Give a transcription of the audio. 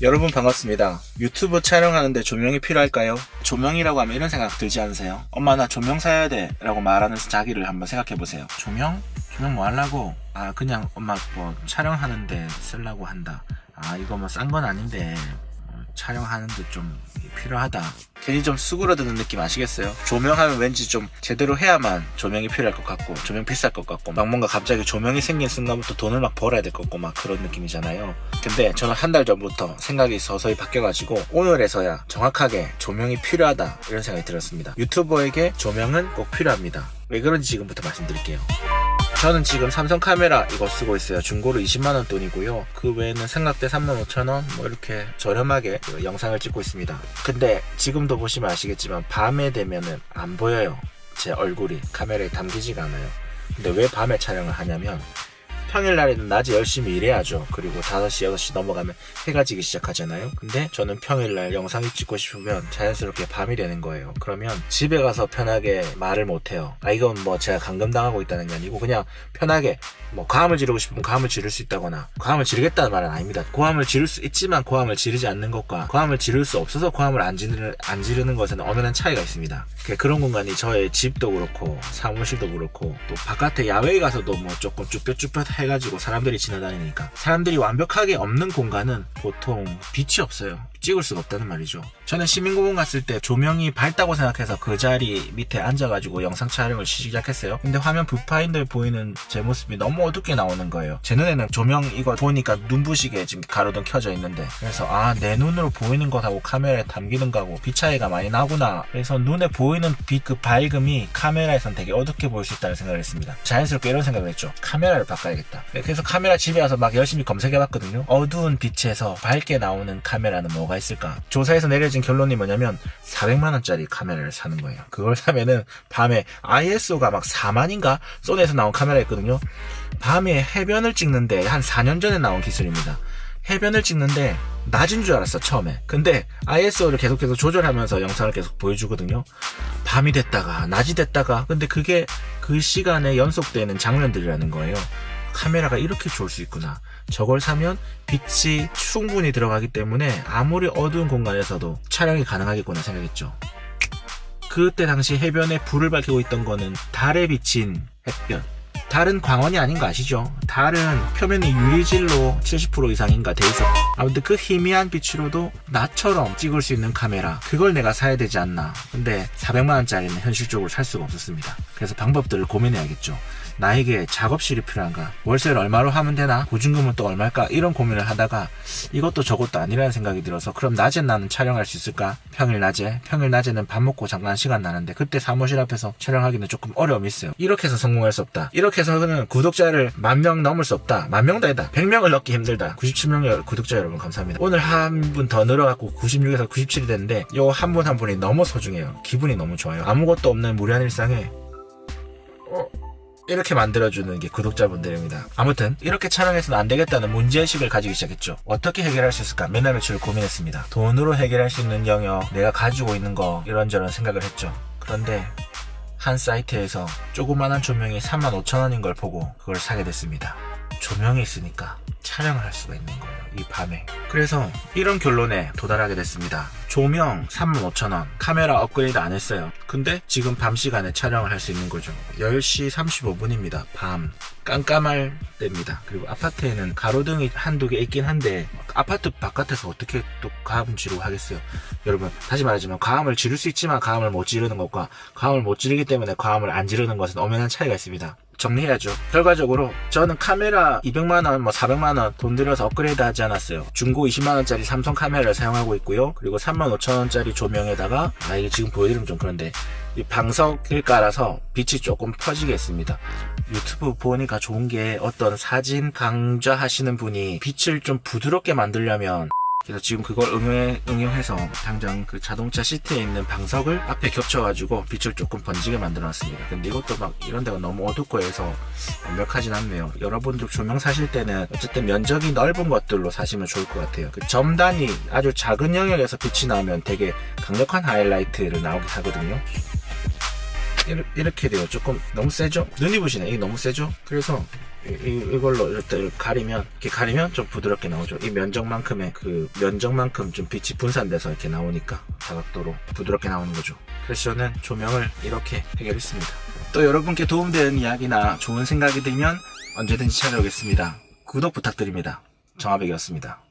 여러분 반갑습니다. 유튜브 촬영하는데 조명이 필요할까요? 조명이라고 하면 이런 생각 들지 않으세요? 엄마 나 조명 사야 돼 라고 말하는 자기를 한번 생각해 보세요. 조명? 조명 뭐 하려고? 아 그냥 엄마 뭐 촬영하는데 쓰려고 한다. 아 이거 뭐 싼 건 아닌데 어, 촬영하는데 좀 필요하다. 괜히 좀 수그러드는 느낌 아시겠어요? 조명하면 왠지 좀 제대로 해야만 조명이 필요할 것 같고 조명 비쌀 것 같고 막 뭔가 갑자기 조명이 생긴 순간부터 돈을 막 벌어야 될 것 같고 막 그런 느낌이잖아요. 근데 저는 한 달 전부터 생각이 서서히 바뀌어가지고 오늘에서야 정확하게 조명이 필요하다 이런 생각이 들었습니다. 유튜버에게 조명은 꼭 필요합니다. 왜 그런지 지금부터 말씀드릴게요. 저는 지금 삼성 카메라 이거 쓰고 있어요. 중고로 20만원 돈이고요. 그 외에는 생각대 35,000원 뭐 이렇게 저렴하게 그 영상을 찍고 있습니다. 근데 지금도 보시면 아시겠지만 밤에 되면은 안 보여요. 제 얼굴이 카메라에 담기지가 않아요. 근데 왜 밤에 촬영을 하냐면 평일날에는 낮에 열심히 일해야죠. 그리고 5시, 6시 넘어가면 해가 지기 시작하잖아요. 근데 저는 평일날 영상을 찍고 싶으면 자연스럽게 밤이 되는 거예요. 그러면 집에 가서 편하게 말을 못해요. 아, 이건 뭐 제가 감금당하고 있다는 게 아니고 그냥 편하게 뭐 고함을 지르고 싶으면 고함을 지를 수 있다거나 고함을 지르겠다는 말은 아닙니다. 고함을 지를 수 있지만 고함을 지르지 않는 것과 고함을 지를 수 없어서 고함을 안 지르는, 안 지르는 것에는 엄연한 차이가 있습니다. 그런 공간이 저의 집도 그렇고 사무실도 그렇고 또 바깥에 야외에 가서도 뭐 조금 쭈뼛쭈뼛 해가지고 사람들이 지나다니니까 사람들이 완벽하게 없는 공간은 보통 빛이 없어요. 찍을 수가 없다는 말이죠. 저는 시민공원 갔을 때 조명이 밝다고 생각해서 그 자리 밑에 앉아가지고 영상 촬영을 시작했어요. 근데 화면 뷰파인더에 보이는 제 모습이 너무 어둡게 나오는 거예요. 제 눈에는 조명 이거 보니까 눈부시게 지금 가로등 켜져 있는데 그래서 아 내 눈으로 보이는 것하고 카메라에 담기는 거하고 빛 차이가 많이 나구나. 그래서 눈에 보이는 빛 그 밝음이 카메라에선 되게 어둡게 보일 수 있다는 생각을 했습니다. 자연스럽게 이런 생각을 했죠. 카메라를 바꿔야겠다. 네, 그래서 카메라 집에 와서 막 열심히 검색해봤거든요. 어두운 빛에서 밝게 나오는 카메라는 뭐가 있을까? 조사에서 내려진 결론이 뭐냐면 400만원짜리 카메라를 사는 거예요. 그걸 사면은 밤에 ISO가 막 4만인가? 소니에서 나온 카메라였거든요. 밤에 해변을 찍는데 한 4년 전에 나온 기술입니다. 해변을 찍는데 낮은 줄 알았어 처음에 근데 ISO를 계속해서 조절하면서 영상을 계속 보여주거든요 밤이 됐다가 낮이 됐다가 근데 그게 그 시간에 연속되는 장면들이라는 거예요 카메라가 이렇게 좋을 수 있구나 저걸 사면 빛이 충분히 들어가기 때문에 아무리 어두운 공간에서도 촬영이 가능하겠구나 생각했죠 그때 당시 해변에 불을 밝히고 있던 거는 달에 비친 햇볕 달은 광원이 아닌 거 아시죠? 달은 표면이 유리질로 70% 이상인가 돼 있어. 아무튼 그 희미한 빛으로도 나처럼 찍을 수 있는 카메라. 그걸 내가 사야 되지 않나. 근데 400만 원짜리는 현실적으로 살 수가 없었습니다. 그래서 방법들을 고민해야겠죠. 나에게 작업실이 필요한가? 월세를 얼마로 하면 되나? 보증금은 또 얼마일까? 이런 고민을 하다가 이것도 저것도 아니라는 생각이 들어서 그럼 낮에 나는 촬영할 수 있을까? 평일 낮에? 평일 낮에는 밥 먹고 잠깐 시간 나는데 그때 사무실 앞에서 촬영하기는 조금 어려움이 있어요. 이렇게 해서 성공할 수 없다. 이렇게 해서는 구독자를 만 명 넘을 수 없다. 만 명도 아니다. 100명을 넘기 힘들다. 97명 구독자 여러분 감사합니다. 오늘 한 분 더 늘어갖고 96에서 97이 됐는데 요 한 분 한 분이 너무 소중해요. 기분이 너무 좋아요. 아무것도 없는 무료한 일상에 어? 이렇게 만들어주는 게 구독자분들입니다. 아무튼 이렇게 촬영해서는 안 되겠다는 문제의식을 가지기 시작했죠. 어떻게 해결할 수 있을까 몇날 며칠 고민했습니다. 돈으로 해결할 수 있는 영역, 내가 가지고 있는 거 이런저런 생각을 했죠. 그런데 한 사이트에서 조그만한 조명이 35,000원인 걸 보고 그걸 사게 됐습니다. 조명이 있으니까 촬영을 할 수가 있는 거예요. 이 밤에. 그래서 이런 결론에 도달하게 됐습니다. 조명 35,000원. 카메라 업그레이드 안 했어요. 근데 지금 밤 시간에 촬영을 할 수 있는 거죠. 10시 35분입니다. 밤. 깜깜할 때입니다. 그리고 아파트에는 가로등이 한두 개 있긴 한데 아파트 바깥에서 어떻게 또 가음 지르고 하겠어요. 여러분 다시 말하지만 가음을 지를 수 있지만 가음을 못 지르는 것과 가음을 못 지르기 때문에 가음을 안 지르는 것은 엄연한 차이가 있습니다. 정리해야죠. 결과적으로 저는 카메라 200만원, 뭐 400만원 돈 들여서 업그레이드 하지 않았어요. 중고 20만원짜리 삼성 카메라를 사용하고 있고요. 그리고 35,000원짜리 조명에다가, 아, 이게 지금 보여드리면 좀 그런데, 이 방석을 깔아서 빛이 조금 퍼지게 했습니다. 유튜브 보니까 좋은 게 어떤 사진 강좌 하시는 분이 빛을 좀 부드럽게 만들려면 그래서 지금 그걸 응용해, 응용해서 당장 그 자동차 시트에 있는 방석을 앞에 겹쳐가지고 빛을 조금 번지게 만들어 놨습니다. 근데 이것도 막 이런 데가 너무 어둡고 해서 완벽하진 않네요. 여러분들 조명 사실 때는 어쨌든 면적이 넓은 것들로 사시면 좋을 것 같아요. 그 점단이 아주 작은 영역에서 빛이 나오면 되게 강력한 하이라이트를 나오게 하거든요. 이렇- 이렇게 돼요. 조금 너무 세죠? 눈이 부시네. 이게 너무 세죠? 그래서 이 걸로 이렇게 가리면 이렇게 가리면 좀 부드럽게 나오죠. 이 면적만큼의 그 면적만큼 좀 빛이 분산돼서 이렇게 나오니까 다각도로 부드럽게 나오는 거죠. 그래서 저는 조명을 이렇게 해결했습니다. 또 여러분께 도움되는 이야기나 좋은 생각이 들면 언제든지 찾아오겠습니다. 구독 부탁드립니다. 정화백이었습니다.